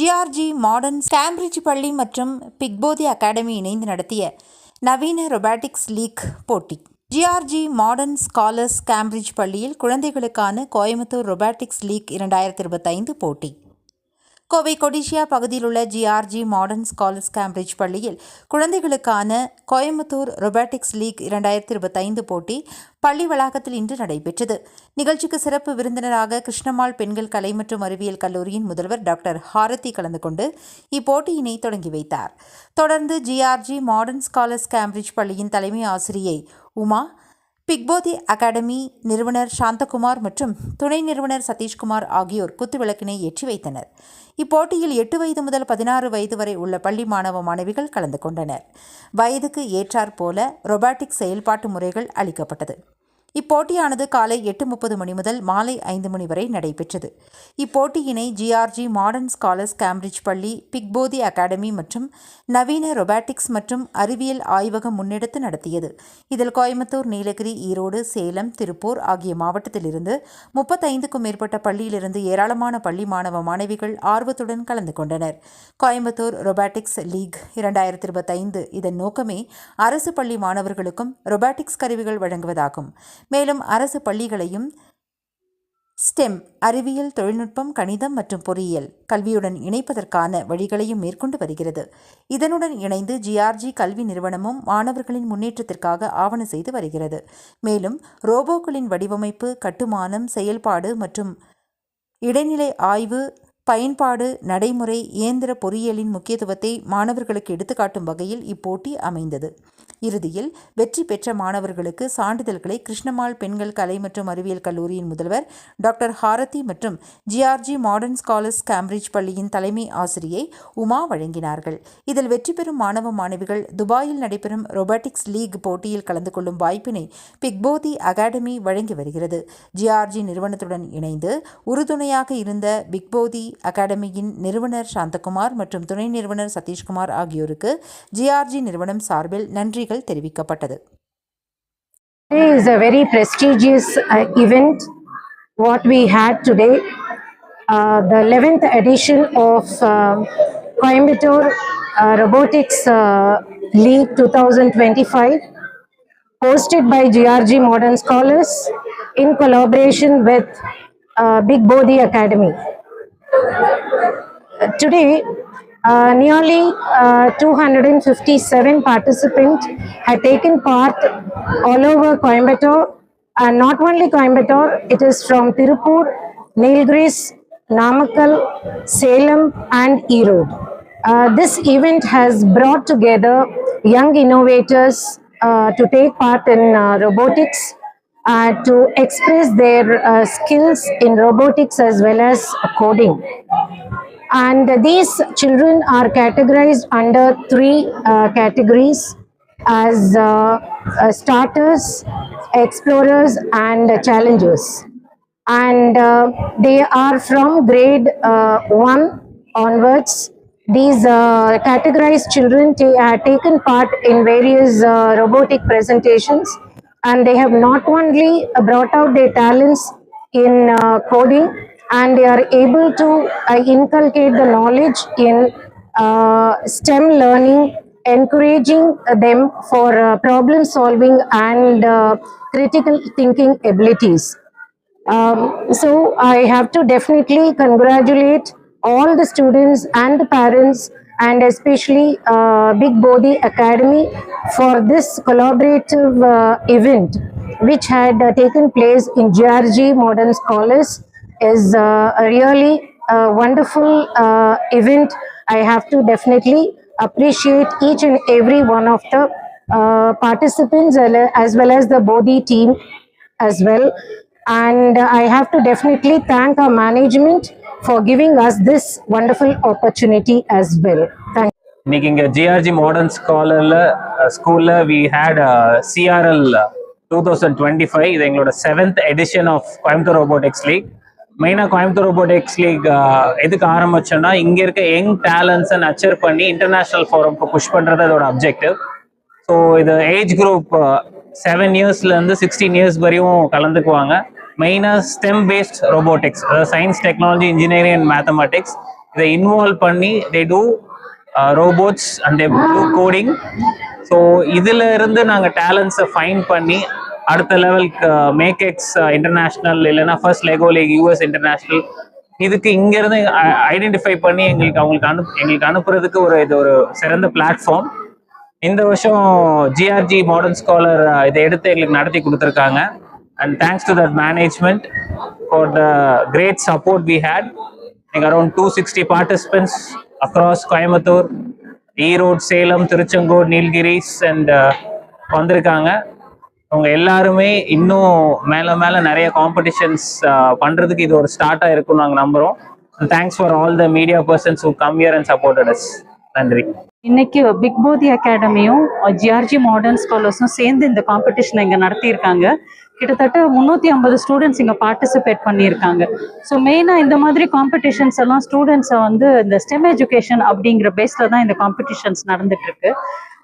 GRG modern Cambridge பள்ளி மற்றும் பிக்போதி academy இணைந்து நடத்திய நவீன ரொபாட்டிக்ஸ் லீக் போட்டி. ஜிஆர்ஜி மாடர்ன் ஸ்காலர்ஸ் கேம்பிரிட்ஜ் பள்ளியில் குழந்தைகளுக்கான கோயம்புத்தூர் ரொபாட்டிக்ஸ் லீக் இரண்டாயிரத்தி இருபத்தைந்து போட்டி. கோவை கொடிஷியா பகுதியில் உள்ள ஜிஆர்ஜி மாடர்ன் ஸ்காலர்ஸ் கேம்பிரிட்ஜ் பள்ளியில் குழந்தைகளுக்கான கோயம்புத்தூர் ரொபாட்டிக்ஸ் லீக் இரண்டாயிரத்தி இருபத்தைந்து போட்டி பள்ளி வளாகத்தில் இன்று நடைபெற்றது. நிகழ்ச்சிக்கு சிறப்பு விருந்தினராக கிருஷ்ணமால் பெண்கள் கலை மற்றும் அறிவியல் கல்லூரியின் முதல்வர் டாக்டர் ஹாரதி கலந்து கொண்டு இப்போட்டியினை தொடங்கி வைத்தார். தொடர்ந்து ஜிஆர்ஜி மாடர்ன் ஸ்காலர்ஸ் கேம்பிரிட்ஜ் பள்ளியின் தலைமை ஆசிரியை உமா பிக்போதி அகாடமி நிறுவனர் சாந்தகுமார் மற்றும் துணை நிறுவனர் சதீஷ்குமார் ஆகியோர் குத்துவிளக்கினை ஏற்றி வைத்தனர். இப்போட்டியில் எட்டு வயது முதல் பதினாறு வயது வரை உள்ள பள்ளி மாணவ மாணவிகள் கலந்து கொண்டனர். வயதுக்கு ஏற்றாற்போல ரொபாட்டிக் செயல்பாட்டு முறைகள் அளிக்கப்பட்டது. இப்போட்டியானது காலை எட்டு முப்பது மணி முதல் மாலை ஐந்து மணி வரை நடைபெற்றது. இப்போட்டியினை ஜிஆர்ஜி மாடர்ன் ஸ்காலர்ஸ் கேம்பிரிட்ஜ் பள்ளி பிக்போதி அகாடமி மற்றும் நவீன ரொபாட்டிக்ஸ் மற்றும் அறிவியல் ஆய்வகம் முன்னெடுத்து நடத்தியது. இதில் கோயம்புத்தூர் நீலகிரி ஈரோடு சேலம் திருப்பூர் ஆகிய மாவட்டத்திலிருந்து முப்பத்தைந்துக்கும் மேற்பட்ட பள்ளியிலிருந்து ஏராளமான பள்ளி மாணவ மாணவிகள் ஆர்வத்துடன் கலந்து கொண்டனர். கோயம்புத்தூர் ரொபாட்டிக்ஸ் லீக் இரண்டாயிரத்தி இருபத்தைந்து இதன் நோக்கமே அரசு பள்ளி மாணவர்களுக்கும் ரொபாட்டிக்ஸ் கருவிகள் வழங்குவதாகும். மேலும் அரசு பள்ளிகளையும் ஸ்டெம் அறிவியல் தொழில்நுட்பம் கணிதம் மற்றும் பொறியியல் கல்வியுடன் இணைப்பதற்கான வழிகளையும் மேற்கொண்டு வருகிறது. இதனுடன் இணைந்து ஜிஆர்ஜி கல்வி நிறுவனமும் மாணவர்களின் முன்னேற்றத்திற்காக ஆவண செய்து வருகிறது. மேலும் ரோபோக்களின் வடிவமைப்பு கட்டுமானம் செயல்பாடு மற்றும் இடைநிலை ஆய்வு பயன்பாடு நடைமுறை இயந்திர பொறியியலின் முக்கியத்துவத்தை மாணவர்களுக்கு எடுத்துக்காட்டும் வகையில் இப்போட்டி அமைந்தது. இறுதியில் வெற்றி பெற்ற மாணவர்களுக்கு சான்றிதழ்களை கிருஷ்ணமால் பெண்கள் கலை மற்றும் அறிவியல் கல்லூரியின் முதல்வர் டாக்டர் ஹாரதி மற்றும் ஜிஆர்ஜி மாடர்ன் ஸ்காலர்ஸ் கேம்பிரிட்ஜ் பள்ளியின் தலைமை ஆசிரியை உமா வழங்கினார்கள். இதில் வெற்றி பெறும் மாணவ மாணவிகள் துபாயில் நடைபெறும் ரொபாட்டிக்ஸ் லீக் போட்டியில் கலந்து கொள்ளும் வாய்ப்பினை பிக்போதி அகாடமி வழங்கி வருகிறது. ஜிஆர்ஜி நிறுவனத்துடன் இணைந்து உறுதுணையாக இருந்த பிக்போதி அகாடமியின் நிறுவனர் சாந்தகுமார் மற்றும் துணை நிறுவனர் சதீஷ்குமார் ஆகியோருக்கு ஜிஆர்ஜி நிறுவனம் சார்பில் நன்றிகள் தெரிவிக்கப்பட்டது Today is a very prestigious uh, event. What we had today, uh, the 11th edition of uh, Coimbatore uh, Robotics uh, League 2025, hosted by GRG Modern Scholars in collaboration with uh, Big Bodhi Academy. Today, uh, nearly uh, 257 participants had taken part all over Coimbatore, and not only Coimbatore, it is from Tirupur, Nilgiris, Namakkal, Salem, and Erode. Uh, this event has brought together young innovators uh, to take part in uh, robotics uh, to express their uh, skills in robotics as well as coding. And these children are categorized under three uh, categories as uh, uh, starters, explorers, and challengers. And uh, they are from grade uh, 1 onwards. These categorized children have taken part in various robotic presentations and they have not only brought out their talents in coding and they are able to uh, inculcate the knowledge in uh, STEM learning, encouraging them for uh, problem solving and uh, critical thinking abilities. Um, so I have to definitely congratulate all the students and the parents and especially uh, Big Bodhi Academy for this collaborative uh, event which had uh, taken place in GRG Modern Scholars is uh, a really uh, wonderful uh, event. I have to definitely appreciate each and every one of the uh, participants as well as the Bodhi team as well. And I have to definitely thank our management for giving us this wonderful opportunity as well. Thank இன்னைக்கு இங்க GRG modern ஸ்காலர்ல ஸ்கூல்ல we had CRL two thousand twenty five இது எங்களோட seventh edition of Coimbatore robotics league மெயினாக Coimbatore robotics league எதுக்கு ஆரம்பிச்சோன்னா இங்கே இருக்க young டேலண்ட்ஸை Nachar பண்ணி இன்டர்நேஷனல் ஃபோரம்க்கு புஷ் பண்ணுறது அதோட அப்ஜெக்டிவ் ஸோ இது ஏஜ் குரூப் செவன் இயர்ஸ்லேருந்து சிக்ஸ்டீன் இயர்ஸ் வரையும் கலந்துக்குவாங்க. மெயினாக ஸ்டெம் பேஸ்ட் ரோபோட்டிக்ஸ் அதாவது science technology engineering and mathematics இதை இன்வால்வ் பண்ணி they do robots and they do coding so இதுல இருந்து நாங்கள் டேலண்ட்ஸை ஃபைன் பண்ணி அடுத்த லெவலுக்கு மேக்எக்ஸ் இன்டர்நேஷ்னல் இல்லைன்னா first Lego league US international இதுக்கு இங்கேருந்து ஐடென்டிஃபை uh, பண்ணி எங்களுக்கு அவங்களுக்கு அனு எங்களுக்கு அனுப்புறதுக்கு ஒரு இது ஒரு சிறந்த பிளாட்ஃபார்ம் இந்த வருஷம் ஜிஆர்ஜி மாடர்ன் ஸ்காலர் இதை எடுத்து எங்களுக்கு நடத்தி கொடுத்துருக்காங்க. And thanks to that management for the great support we had எங்கள் around two sixty participants across Coimbatore Erode Salem Tiruchengode Nilgiris and வந்திருக்காங்க. அவங்க எல்லாருமே இன்னும் மேல மேல நிறைய காம்படிஷன்ஸ் பண்றதுக்கு இது ஒரு ஸ்டார்ட்டா இருக்கும் நாங்க நம்புறோம். Thanks for all the media persons who come here and supported us நன்றி. இன்னைக்கு பிக் போதி அகாடமியும் ஜிஆர்ஜி மாடர்ன் ஸ்காலர்ஸும் சேர்ந்து இந்த காம்படிஷனை இங்கே நடத்தியிருக்காங்க. கிட்டத்தட்ட முந்நூற்றி ஐம்பது ஸ்டூடெண்ட்ஸ் இங்கே பார்ட்டிசிபேட் பண்ணியிருக்காங்க. ஸோ மெயினாக இந்த மாதிரி காம்படிஷன்ஸ் எல்லாம் ஸ்டூடெண்ட்ஸை வந்து இந்த ஸ்டெம் எஜுகேஷன் அப்படிங்கிற பேஸில் தான் இந்த காம்படிஷன்ஸ் நடந்துட்டு இருக்கு.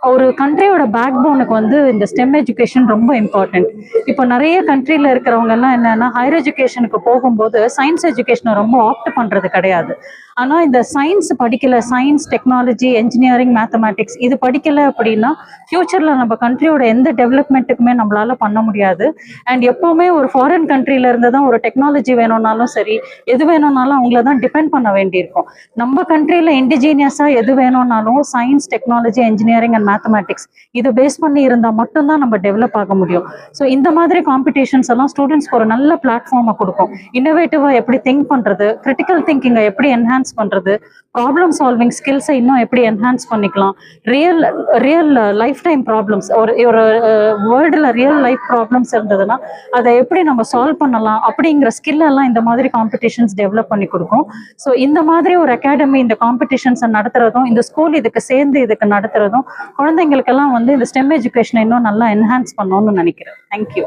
ஒரு கண்ட்ரியோட பேக் போனுக்கு வந்து இந்த ஸ்டெம் எஜுகேஷன் ரொம்ப இம்பார்ட்டன்ட் இப்போ நிறைய கண்ட்ரியில் இருக்கிறவங்க எல்லாம் என்னன்னா ஹையர் எஜுகேஷனுக்கு போகும்போது சயின்ஸ் எஜுகேஷனை ரொம்ப ஆப்ட் பண்ணுறது கிடையாது. ஆனால் இந்த சயின்ஸ் படிக்கல சயின்ஸ் டெக்னாலஜி என்ஜினியரிங் மேத்தமேட்டிக்ஸ் இது படிக்கல அப்படின்னா ஃபியூச்சரில் நம்ம கண்ட்ரியோட எந்த டெவலப்மெண்ட்டுக்குமே நம்மளால பண்ண முடியாது. அண்ட் எப்போவுமே ஒரு ஃபாரின் கண்ட்ரில இருந்து தான் ஒரு டெக்னாலஜி வேணும்னாலும் சரி எது வேணும்னாலும் அவங்கள தான் டிபெண்ட் பண்ண வேண்டியிருக்கும். நம்ம கண்ட்ரியில் இண்டிஜீனியஸாக எது வேணும்னாலும் science technology engineering and mathematics இதை பேஸ் பண்ணி இருந்தால் மட்டும்தான் நம்ம டெவலப் ஆக முடியும். ஸோ இந்த மாதிரி காம்படிஷன்ஸ் எல்லாம் ஸ்டூடெண்ட்ஸ்க்கு ஒரு நல்ல பிளாட்ஃபார்மை கொடுக்கும். இன்னோவேட்டிவாக எப்படி திங்க் பண்ணுறது கிரிட்டிக்கல் திங்கிங்கை எப்படி என்ஹான்ஸ் பண்ணுறது ப்ராப்ளம் சால்விங் ஸ்கில்ஸை இன்னும் எப்படி என்ஹான்ஸ் பண்ணிக்கலாம். Real real life time problems ஒரு ஒரு வேர்ல்டில் ரியல் லைஃப் ப்ராப்ளம்ஸ் இருந்ததுன்னா அதை எப்படி நம்ம சால்வ் பண்ணலாம் அப்படிங்கிற ஸ்கில் எல்லாம் இந்த மாதிரி காம்படிஷன்ஸ் டெவலப் பண்ணி கொடுக்கும். ஸோ இந்த மாதிரி ஒரு அகாடமி இந்த காம்படிஷன்ஸை நடத்துறதும் இந்த ஸ்கூல் இதுக்கு சேர்ந்து இதுக்கு நடத்துறதும் குழந்தைங்களுக்கெல்லாம் வந்து இந்த ஸ்டெம் எஜுகேஷனை இன்னும் நல்லா என்ஹான்ஸ் பண்ணணும்னு நினைக்கிறேன். தேங்க்யூ